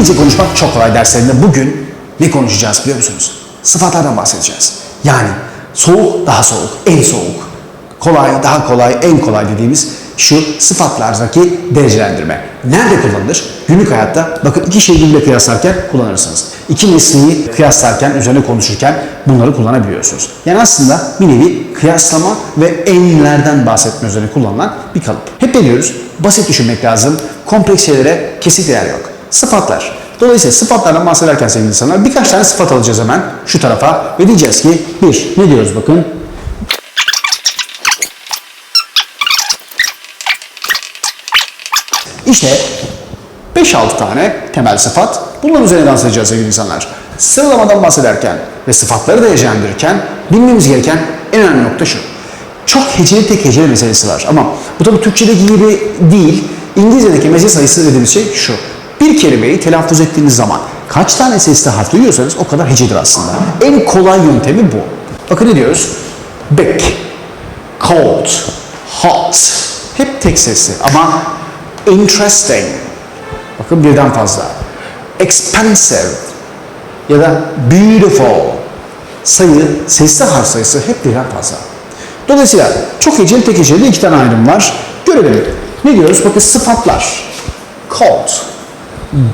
İngilizce konuşmak çok kolay derslerinde bugün ne konuşacağız biliyor musunuz? Sıfatlardan bahsedeceğiz. Yani soğuk daha soğuk, en soğuk. Kolay daha kolay, en kolay dediğimiz şu sıfatlardaki derecelendirme. Nerede kullanılır? Günlük hayatta bakın iki şeyi birbirine kıyaslarken kullanırsınız. İki nesneyi kıyaslarken, üzerine konuşurken bunları kullanabiliyorsunuz. Yani aslında bir nevi kıyaslama ve enlerden bahsetme üzerine kullanılan bir kalıp. Hep biliyoruz, basit düşünmek lazım. Kompleks şeylere kesinlikle yer yok. Sıfatlar. Dolayısıyla sıfatlardan bahsederken sevgili insanlar birkaç tane sıfat alacağız hemen şu tarafa ve diyeceğiz ki bir, ne diyoruz bakın? İşte 5-6 tane temel sıfat. Bunların üzerine dans edeceğiz sevgili insanlar. Sıralamadan bahsederken ve sıfatları değerlendirirken bilmemiz gereken en önemli nokta şu. Çok heceli tek heceli meselesi var ama bu tabi Türkçedeki gibi değil. İngilizce'deki meze sayısı dediğimiz şey şu. Bir kelimeyi telaffuz ettiğiniz zaman kaç tane sesli harf duyuyorsanız o kadar hecedir aslında. En kolay yöntemi bu. Bakın ne diyoruz? Big, cold, hot. Hep tek sesli ama interesting. Bakın birden fazla. Expensive ya da beautiful sayı, sesli harf sayısı hep birden fazla. Dolayısıyla çok heceli, tek heceli iki tane ayrım var. Görelim. Ne diyoruz? Bakın sıfatlar. Cold.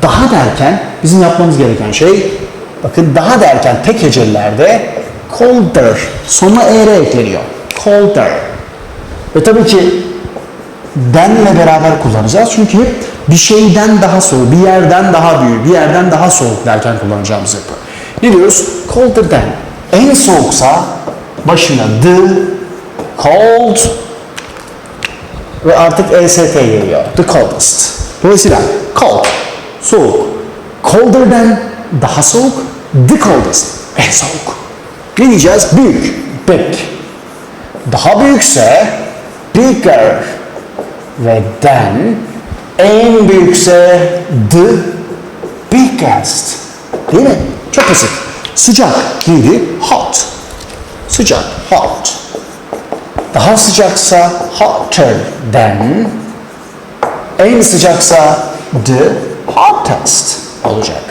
Daha derken bizim yapmamız gereken şey bakın daha derken tek hecelilerde colder. Sonuna er ekleniyor. Colder. Ve tabii ki denle beraber kullanacağız. Çünkü bir şeyden daha soğuk, bir yerden daha büyük, bir yerden daha soğuk derken kullanacağımız yapı. Ne diyoruz? Colder than. En soğuksa başına the, cold ve artık EST geliyor. The coldest. Dolayısıyla cold, soğuk. Colder than, daha soğuk. The coldest, en soğuk. Ne diyeceğiz? Büyük, big. Daha büyükse bigger ve then en büyükse the biggest. Değil mi? Çok basit. Sıcak neydi? Hot. Sıcak, hot. Daha sıcaksa hotter than. En sıcaksa the hottest olacak.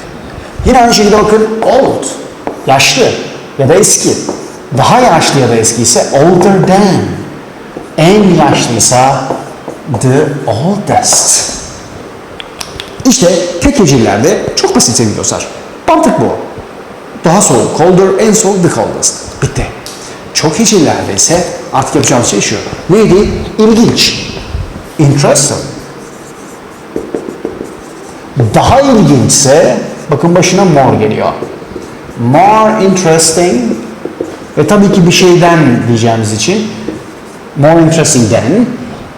Yine aynı şekilde bakın old. Yaşlı ya da eski. Daha yaşlı ya da eski ise older than. En yaşlıysa the oldest. İşte tek hecellerde çok basit sevgili dostlar. Mantık bu. Daha soğuk, colder, en soğuk, the coldest. Bitti. Çok hecellerde ise artık yapacağımız şey şu. Neydi? İlginç. Interesting. Daha ilginçse, bakın başına more geliyor. More interesting ve tabii ki bir şeyden diyeceğimiz için more interesting than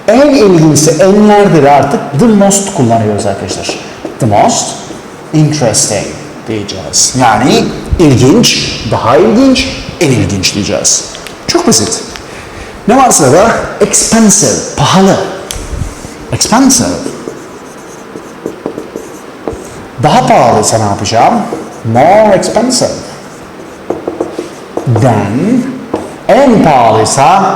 en ilginçse enlerdir artık the most kullanıyoruz arkadaşlar. The most interesting diyeceğiz. Yani ilginç, daha ilginç, en ilginç diyeceğiz. Çok basit. Ne var sırada? Expensive, pahalı. Expensive. Daha pahalıysa ne yapacağım? More expensive. Then en pahalıysa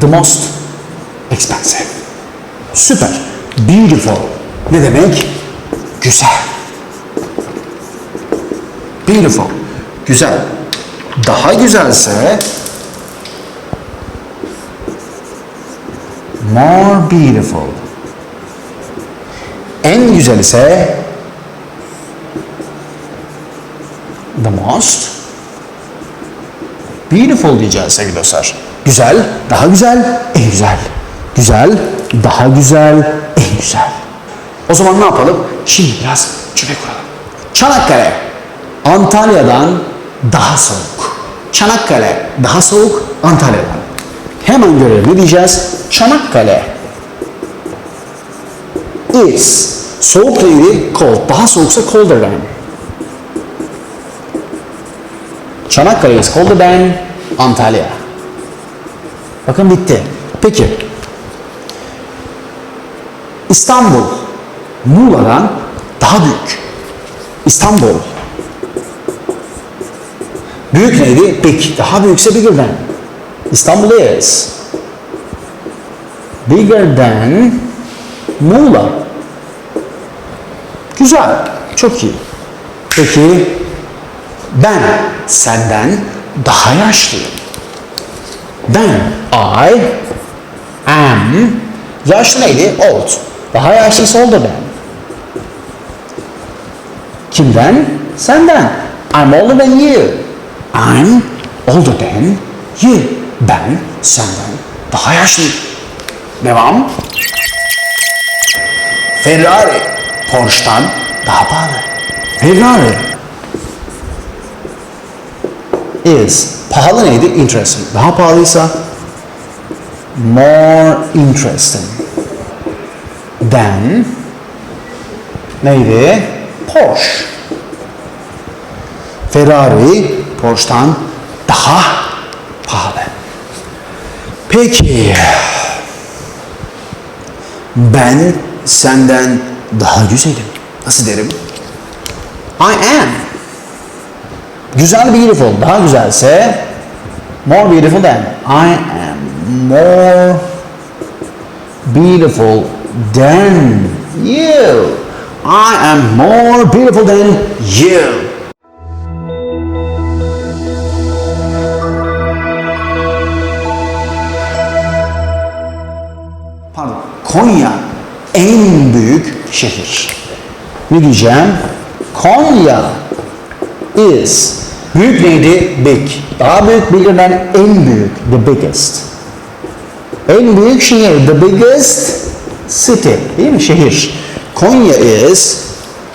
the most expensive. Süper. Beautiful. Ne demek? Güzel. Beautiful. Güzel. Daha güzelse more beautiful. En güzel ise the most beautiful diyeceğiz sevgili dostlar. Güzel, daha güzel, en güzel. Güzel, daha güzel, en güzel. O zaman ne yapalım? Şimdi biraz cümle kuralım. Çanakkale, Antalya'dan daha soğuk. Çanakkale, daha soğuk Antalya'dan. Hemen görelim ne diyeceğiz? Çanakkale is soğuk neydi? Cold. Daha soğuksa colder than. Çanakkale is colder than Antalya. Bakın bitti. Peki. İstanbul Muğla'dan daha büyük. İstanbul. Büyük neydi? Big. Daha büyükse bigger than. İstanbul is bigger than Muğla. Güzel. Çok iyi. Peki ben senden daha yaşlıyım. Ben I am yaşlı neydi? Old. Daha yaşlısı oldu ben. Kimden? Senden. I'm older than you. I'm older than you. Ben senden daha yaşlıyım. Devam. Ferrari Porsche'dan daha pahalı. Ferrari is pahalı neydi? Interesting. Daha pahalıysa more interesting than neydi? Porsche. Ferrari Porsche'dan daha pahalı. Peki ben senden daha güzelim. Nasıl derim? I am. Güzel, beautiful. Daha güzelse more beautiful than. I am more beautiful than you. I am more beautiful than you. Pardon. Konya en büyük şehir. Ne diyeceğim? Konya is büyük neydi? Big. Daha büyük bigger'dan en büyük. The biggest. En büyük şehir. The biggest city. Değil mi? Şehir. Konya is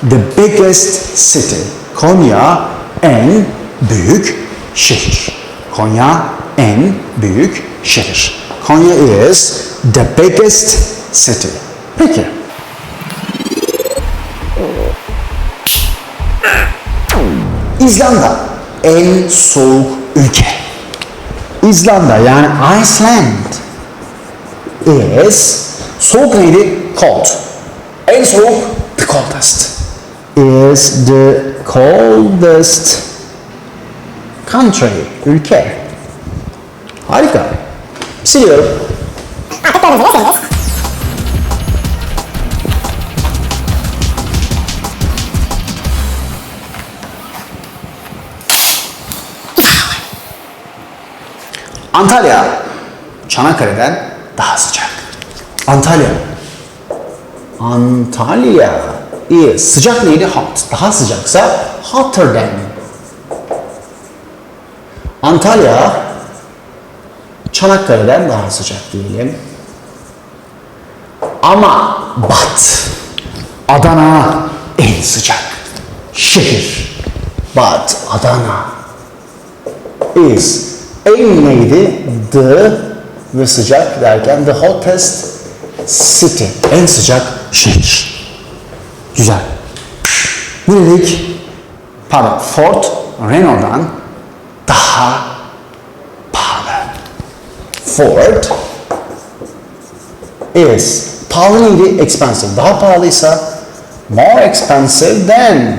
the biggest city. Konya en büyük şehir. Konya en büyük şehir. Konya is the biggest city. Peki. İzlanda en soğuk ülke. İzlanda yani Iceland is soğuk neydi? Cold. En soğuk the coldest. Is the coldest country, ülke. Harika. Siliyorum. Artık Antalya Çanakkale'den daha sıcak. Antalya. Antalya is sıcak neydi? Hot. Daha sıcaksa hotter than. Antalya Çanakkale'den daha sıcak diyelim. Ama but Adana en sıcak şehir. But Adana is en neydi? The ve sıcak derken the hottest city. En sıcak şehir. Güzel. Ne dedik? Pardon, Ford Renault'dan daha pahalı. Ford is pahalı neydi? Expensive. Daha pahalıysa more expensive than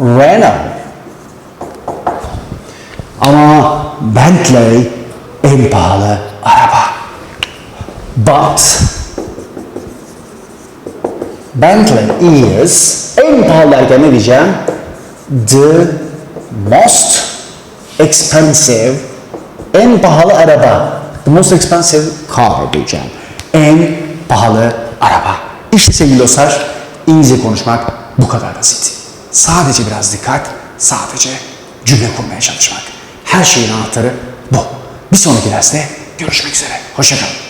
Renault. Ama Bentley en pahalı araba. But Bentley is en pahalı derken ne diyeceğim? The most expensive en pahalı araba. The most expensive car diyeceğim. En pahalı araba. İşte sevgili dostlar, İngilizce konuşmak bu kadar basit. Sadece biraz dikkat, sadece cümle kurmaya çalışmak. Her şeyin anahtarı bu. Bir sonraki derste görüşmek üzere. Hoşçakalın.